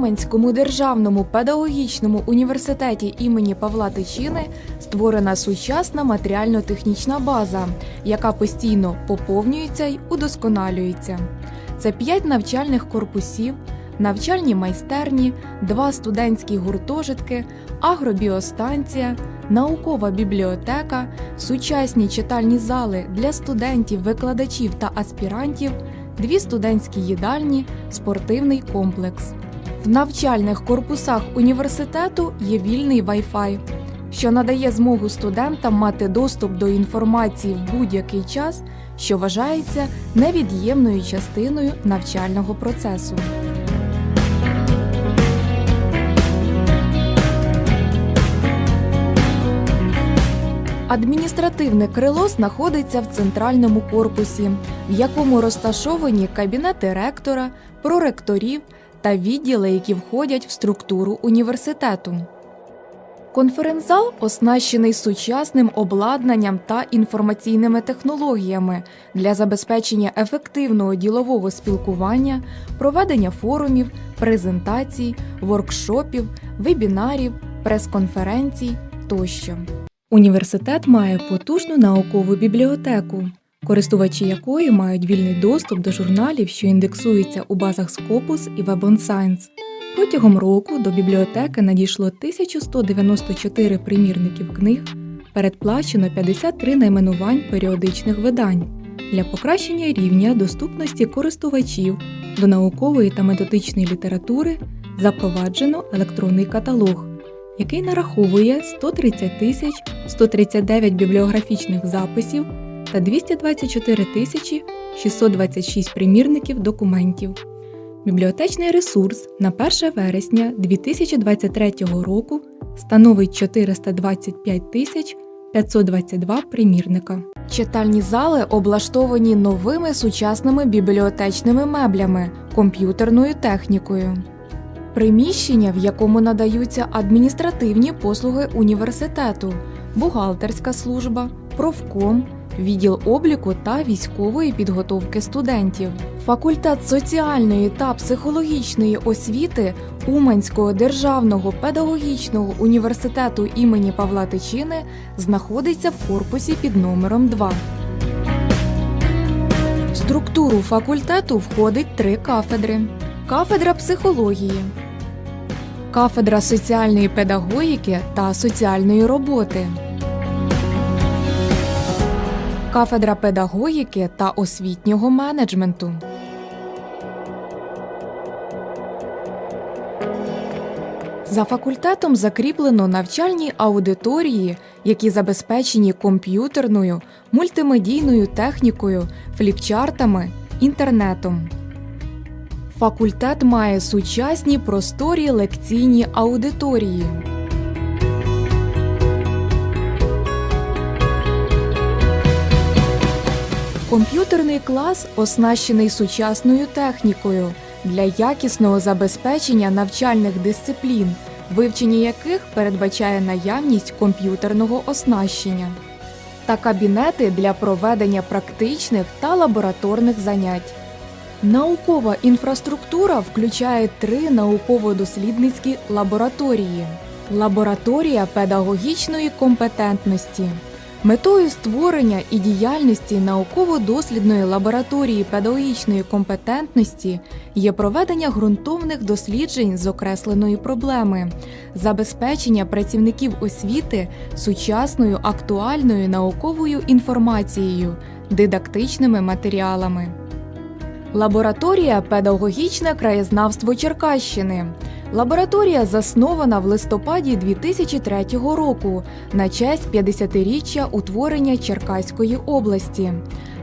Уманському державному педагогічному університеті імені Павла Тичини створена сучасна матеріально-технічна база, яка постійно поповнюється й удосконалюється. Це п'ять навчальних корпусів, навчальні майстерні, два студентські гуртожитки, агробіостанція, наукова бібліотека, сучасні читальні зали для студентів, викладачів та аспірантів, дві студентські їдальні, спортивний комплекс. В навчальних корпусах університету є вільний Wi-Fi, що надає змогу студентам мати доступ до інформації в будь-який час, що вважається невід'ємною частиною навчального процесу. Адміністративне крило знаходиться в центральному корпусі, в якому розташовані кабінети ректора, проректорів та відділи, які входять в структуру університету. Конференц-зал оснащений сучасним обладнанням та інформаційними технологіями для забезпечення ефективного ділового спілкування, проведення форумів, презентацій, воркшопів, вебінарів, прес-конференцій тощо. Університет має потужну наукову бібліотеку, користувачі якої мають вільний доступ до журналів, що індексуються у базах Scopus і Web on Science. Протягом року до бібліотеки надійшло 1194 примірників книг, передплачено 53 найменувань періодичних видань. Для покращення рівня доступності користувачів до наукової та методичної літератури запроваджено електронний каталог, який нараховує 130 тисяч 139 бібліографічних записів та 224 тисячі 626 примірників документів. Бібліотечний ресурс на 1 вересня 2023 року становить 425 тисяч 522 примірника. Читальні зали облаштовані новими сучасними бібліотечними меблями, комп'ютерною технікою. Приміщення, в якому надаються адміністративні послуги університету, бухгалтерська служба, профком, відділ обліку та військової підготовки студентів, факультет соціальної та психологічної освіти Уманського державного педагогічного університету імені Павла Тичини знаходиться в корпусі під номером 2. В структуру факультету входить три кафедри: кафедра психології, кафедра соціальної педагогіки та соціальної роботи, кафедра педагогіки та освітнього менеджменту. За факультетом закріплено навчальні аудиторії, які забезпечені комп'ютерною, мультимедійною технікою, фліпчартами, інтернетом. Факультет має сучасні просторі лекційні аудиторії. Комп'ютерний клас оснащений сучасною технікою для якісного забезпечення навчальних дисциплін, вивчення яких передбачає наявність комп'ютерного оснащення, та кабінети для проведення практичних та лабораторних занять. Наукова інфраструктура включає три науково-дослідницькі лабораторії. Лабораторія педагогічної компетентності. Метою створення і діяльності науково-дослідної лабораторії педагогічної компетентності є проведення ґрунтовних досліджень з окресленої проблеми, забезпечення працівників освіти сучасною актуальною науковою інформацією, дидактичними матеріалами. Лабораторія Педагогічне краєзнавство Черкащини. Лабораторія заснована в листопаді 2003 року на честь 50-річчя утворення Черкаської області.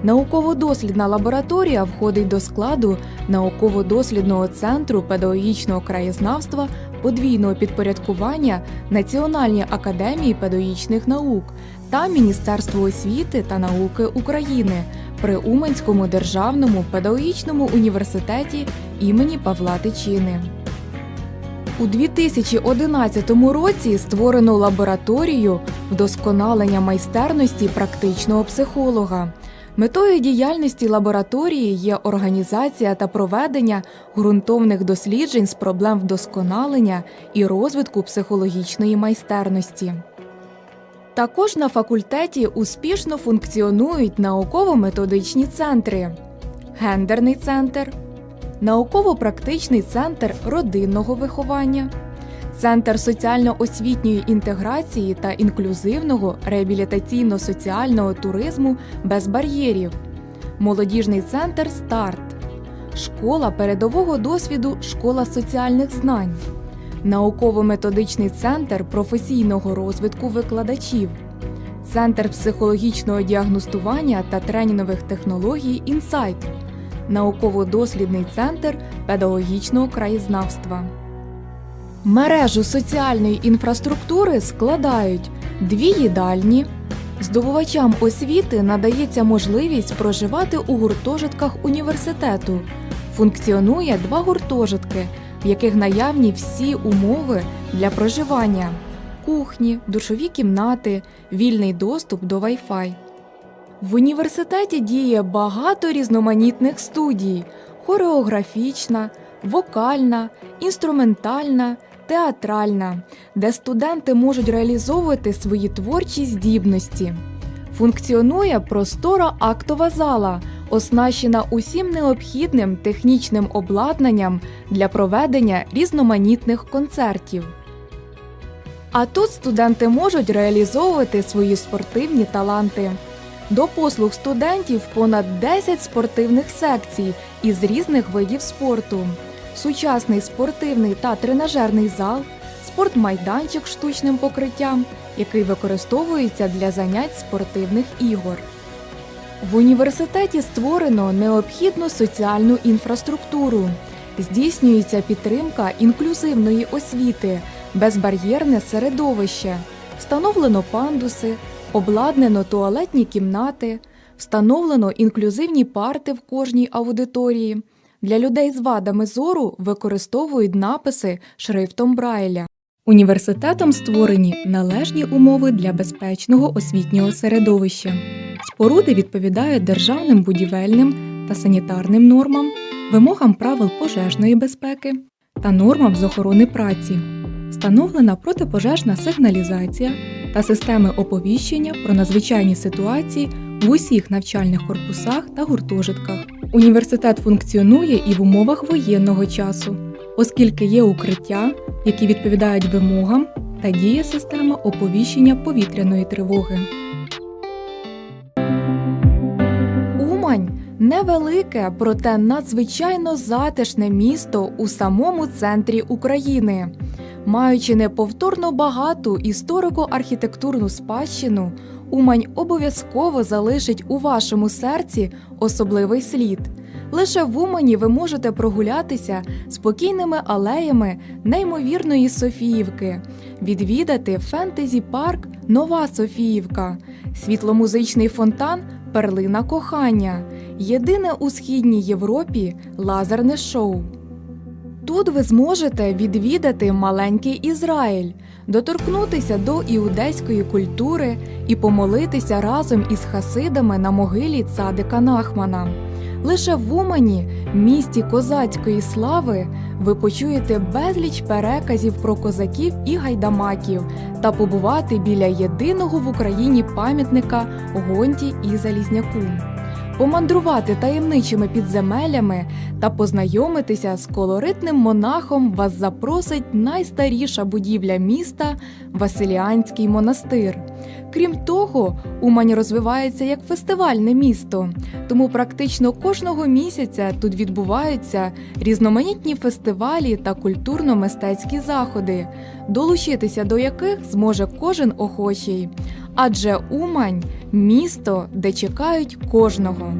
Науково-дослідна лабораторія входить до складу науково-дослідного центру педагогічного краєзнавства подвійного підпорядкування Національній академії педагогічних наук та Міністерству освіти та науки України при Уманському державному педагогічному університеті імені Павла Тичини. У 2011 році створено лабораторію вдосконалення майстерності практичного психолога. Метою діяльності лабораторії є організація та проведення ґрунтовних досліджень з проблем вдосконалення і розвитку психологічної майстерності. Також на факультеті успішно функціонують науково-методичні центри, гендерний центр, науково-практичний центр родинного виховання, центр соціально-освітньої інтеграції та інклюзивного реабілітаційно-соціального туризму без бар'єрів, молодіжний центр Старт, школа передового досвіду Школа соціальних знань, науково-методичний центр професійного розвитку викладачів, центр психологічного діагностування та тренінгових технологій Інсайт, науково-дослідний центр педагогічного краєзнавства. Мережу соціальної інфраструктури складають дві їдальні. Здобувачам освіти надається можливість проживати у гуртожитках університету. Функціонує два гуртожитки, в яких наявні всі умови для проживання: кухні, душові кімнати, вільний доступ до Wi-Fi. В університеті діє багато різноманітних студій: хореографічна, вокальна, інструментальна, театральна, де студенти можуть реалізовувати свої творчі здібності. Функціонує простора актова зала, оснащена усім необхідним технічним обладнанням для проведення різноманітних концертів. А тут студенти можуть реалізовувати свої спортивні таланти. До послуг студентів понад 10 спортивних секцій із різних видів спорту, сучасний спортивний та тренажерний зал, спортмайданчик штучним покриттям, який використовується для занять спортивних ігор. В університеті створено необхідну соціальну інфраструктуру, здійснюється підтримка інклюзивної освіти, безбар'єрне середовище, встановлено пандуси, обладнано туалетні кімнати, встановлено інклюзивні парти в кожній аудиторії. Для людей з вадами зору використовують написи шрифтом Брайля. Університетом створені належні умови для безпечного освітнього середовища. Споруди відповідають державним будівельним та санітарним нормам, вимогам правил пожежної безпеки та нормам з охорони праці. Встановлена протипожежна сигналізація та системи оповіщення про надзвичайні ситуації в усіх навчальних корпусах та гуртожитках. Університет функціонує і в умовах воєнного часу, оскільки є укриття, які відповідають вимогам та діє система оповіщення повітряної тривоги. Умань невелике, проте надзвичайно затишне місто у самому центрі України. Маючи неповторно багату історико-архітектурну спадщину, Умань обов'язково залишить у вашому серці особливий слід. Лише в Умані ви можете прогулятися спокійними алеями неймовірної Софіївки, відвідати фентезі парк Нова Софіївка, світломузичний фонтан Перлина кохання, єдине у східній Європі лазерне шоу. Тут ви зможете відвідати маленький Ізраїль, доторкнутися до іудейської культури і помолитися разом із хасидами на могилі цадика Нахмана. Лише в Умані, місті козацької слави, ви почуєте безліч переказів про козаків і гайдамаків та побувати біля єдиного в Україні пам'ятника Гонті і Залізняку помандрувати таємничими підземеллями та познайомитися з колоритним монахом вас запросить найстаріша будівля міста Василіанський монастир. Крім того, Умань розвивається як фестивальне місто, тому практично кожного місяця тут відбуваються різноманітні фестивалі та культурно-мистецькі заходи, долучитися до яких зможе кожен охочий. Адже Умань місто, де чекають кожного.